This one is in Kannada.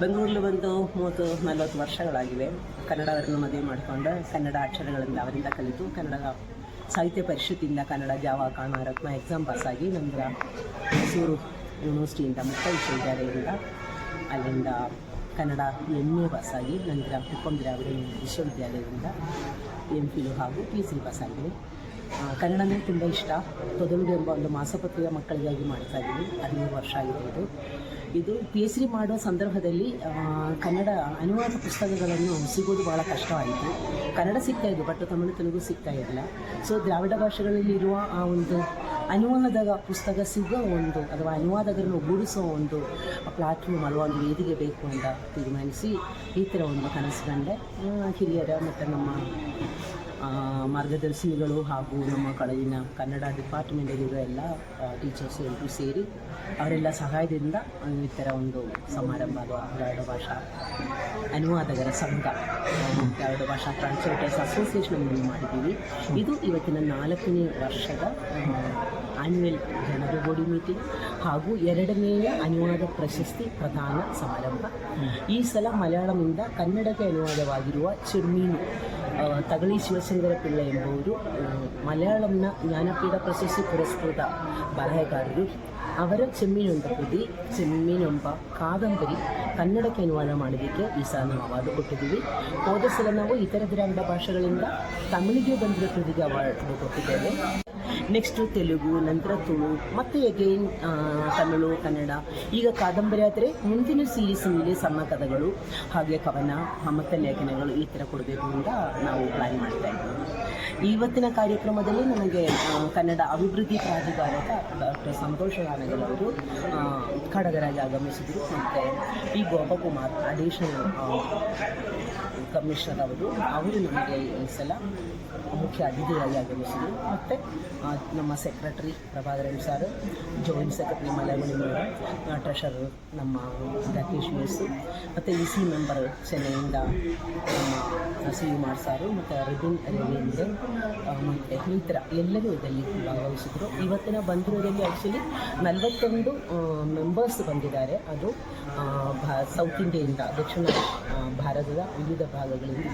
ಬೆಂಗಳೂರಲ್ಲಿ ಬಂದು ಮೂವತ್ತು, ನಲವತ್ತು ವರ್ಷಗಳಾಗಿವೆ. ಕನ್ನಡವರನ್ನು ಮದುವೆ ಮಾಡಿಕೊಂಡು ಕನ್ನಡ ಅಕ್ಷರಗಳಿಂದ ಅವರಿಂದ ಕಲಿತು ಕನ್ನಡ ಸಾಹಿತ್ಯ ಪರಿಷತ್ತಿಂದ ಕನ್ನಡ ಜಾವ ಕಾಣ ರತ್ನ ಎಕ್ಸಾಮ್ ಪಾಸಾಗಿ ನಂತರ ಮೈಸೂರು ಯೂನಿವರ್ಸಿಟಿಯಿಂದ ಮುಕ್ತ ವಿಶ್ವವಿದ್ಯಾಲಯದಿಂದ ಅಲ್ಲಿಂದ ಕನ್ನಡ ಎಂ ಎ ಪಾಸಾಗಿ ನಂತರ ಕುಪ್ಪಂ ದ್ರಾವಿಡ ವಿಶ್ವವಿದ್ಯಾಲಯದಿಂದ ಎಂ ಫಿಲು ಹಾಗೂ ಪಿ ಸಿ ಪಾಸಾಗಿದೆ ಆ, ಕನ್ನಡ ಅಂದರೆ ತುಂಬ ಇಷ್ಟ. ತೊದಲುಗೆ ಎಂಬ ಒಂದು ಮಾಸಪತ್ರಿಕೆ ಮಕ್ಕಳಿಗಾಗಿ ಮಾಡ್ತಾ ಇದ್ದೀವಿ ಹದಿಮೂರು ವರ್ಷ ಆಗಿರ್ಬೋದು ಇದು. ಪಿ ಎಚ್ ಡಿ ಮಾಡೋ ಸಂದರ್ಭದಲ್ಲಿ ಕನ್ನಡ ಅನುವಾದ ಪುಸ್ತಕಗಳನ್ನು ಸಿಗೋದು ಭಾಳ ಕಷ್ಟವಾಯಿತು. ಕನ್ನಡ ಸಿಗ್ತಾ ಇದ್ದು ಬಟ್ ತಮಿಳು ತೆಲುಗು ಸಿಗ್ತಾ ಇರಲಿಲ್ಲ. ಸೊ ದ್ರಾವಿಡ ಭಾಷೆಗಳಲ್ಲಿ ಇರುವ ಆ ಒಂದು ಅನುವಾದ ಪುಸ್ತಕ ಸಿಗೋ ಒಂದು ಅಥವಾ ಅನುವಾದಗಳನ್ನು ಒಗ್ಗೂಡಿಸೋ ಒಂದು ಪ್ಲಾಟ್ಫಾರ್ಮ್ ಅಲ್ವಾ ಒಂದು ವೇದಿಕೆ ಬೇಕು ಅಂತ ತೀರ್ಮಾನಿಸಿ ಈ ಥರ ಒಂದು ಕನಸು ಕಂಡೆ. ಹಿರಿಯರ ಮತ್ತು ನಮ್ಮ ಮಾರ್ಗದರ್ಶಿಗಳು ಹಾಗೂ ನಮ್ಮ ಕಾಲೇಜಿನ ಕನ್ನಡ ಡಿಪಾರ್ಟ್ಮೆಂಟಲ್ಲಿರೋ ಎಲ್ಲ ಟೀಚರ್ಸ್ ಎಲ್ಲರೂ ಸೇರಿ ಅವರೆಲ್ಲ ಸಹಾಯದಿಂದ ಈ ಥರ ಒಂದು ಸಮಾರಂಭ ಅಥವಾ ಭಾಷಾ ಅನುವಾದಕರ ಸಂಘ ಎರಡು ಭಾಷಾ ಟ್ರಾನ್ಸ್ಲೇಟರ್ಸ್ ಅಸೋಸಿಯೇಷನ್ ಮಾಡಿದ್ದೀವಿ. ಇದು ಇವತ್ತಿನ ನಾಲ್ಕನೇ ವರ್ಷದ ಆನ್ಯುವಲ್ ಜನರಲ್ ಬಾಡಿ ಮೀಟಿಂಗ್ ಹಾಗೂ ಎರಡನೆಯ ಅನುವಾದ ಪ್ರಶಸ್ತಿ ಪ್ರದಾನ ಸಮಾರಂಭ. ಈ ಸಲ ಮಲಯಾಳಂನಿಂದ ಕನ್ನಡಕ್ಕೆ ಅನುವಾದವಾಗಿರುವ ಚಿರ್ಮೀನು ತಗಳಿ ಶಿವಶಂಕರ ಪಿಳ್ಳ ಎಂಬುವರು ಮಲಯಾಳಂನ ಜ್ಞಾನಪೀಠ ಪ್ರಶಸ್ತಿ ಪುರಸ್ಕೃತ ಬರಹಗಾರರು. ಅವರ ಚೆಮ್ಮಿನೊಂದ ಕೃತಿ, ಚೆಮ್ಮಿನೊಂಬ ಕಾದಂಬರಿ ಕನ್ನಡಕ್ಕೆ ಅನುವಾದ ಮಾಡೋದಕ್ಕೆ ಈ ಸಲ ನಾವು ಅವಾರ್ಡ್ ಕೊಟ್ಟಿದ್ದೀವಿ. ಹೋದ ಸಲ ನಾವು ಇತರ ದ್ರಾವಿಡ ಭಾಷೆಗಳಿಂದ ತಮಿಳಿಗೆ ಬಂದಿರೋ ಕೃತಿಗೆ ಅವಾರ್ಡ್ ಕೊಟ್ಟಿದ್ದೇವೆ. ನೆಕ್ಸ್ಟು ತೆಲುಗು, ನಂತರ ತುಳು, ಮತ್ತು ಅಗೈನ್ ತಮಿಳು, ಕನ್ನಡ, ಈಗ ಕಾದಂಬರಿ ಆದರೆ ಮುಂದಿನ ಸೀರೀಸ್ ಮೇಲೆ ಸಣ್ಣ ಕಥೆಗಳು, ಹಾಗೆ ಕವನ, ಮತ್ತು ಲೇಖನಗಳು ಈ ಥರ ಕೊಡಬೇಕು ಅಂತ ನಾವು ಪ್ಲ್ಯಾನ್ ಮಾಡ್ತಾ ಇದ್ದೀವಿ. ಇವತ್ತಿನ ಕಾರ್ಯಕ್ರಮದಲ್ಲಿ ನಮಗೆ ಕನ್ನಡ ಅಭಿವೃದ್ಧಿ ಪ್ರಾಧಿಕಾರದ ಡಾಕ್ಟರ್ ಸಂತೋಷ್ ಆ, ಉದ್ಘಾಟಕರಾಗಿ ಆಗಮಿಸಿದರು ಮತ್ತು ಈ ಗೋಪಕುಮಾರ್ ಅಡಿಷನಲ್ ಕಮಿಷನರ್ ಅವರು ಅವರು ನಮಗೆ ಈ ಸಲ ಮುಖ್ಯ ಅತಿಥಿಯಾಗಿ ಆಗಮಿಸಿದರು. ಮತ್ತು ನಮ್ಮ secretary Prabhakaran sir joint secretary Malayamani madam treasurer ನಮ್ಮ ರಾಕೇಶ್ ಮೇಸು ಮತ್ತು ಇ ಸಿ ಮೆಂಬರ್ ಚೆನ್ನೈಯಿಂದ ನಮ್ಮ ಸಿ ಕುಮಾರ್ ಸಾರು ಮತ್ತು ರಿಬಿನ್ ರವೀಂದ್ರ ಮತ್ತು ಥರ ಎಲ್ಲರೂ ಇದರಲ್ಲಿ ಭಾಗವಹಿಸಿದರು. ಇವತ್ತಿನ ಬಂದಿರೋದಲ್ಲಿ ಆ್ಯಕ್ಚುಲಿ ನಲವತ್ತೊಂದು ಮೆಂಬರ್ಸ್ ಬಂದಿದ್ದಾರೆ. ಅದು ಸೌತ್ ಇಂಡಿಯಿಂದ ದಕ್ಷಿಣ ಭಾರತದ ವಿವಿಧ ಭಾಗಗಳಿಂದ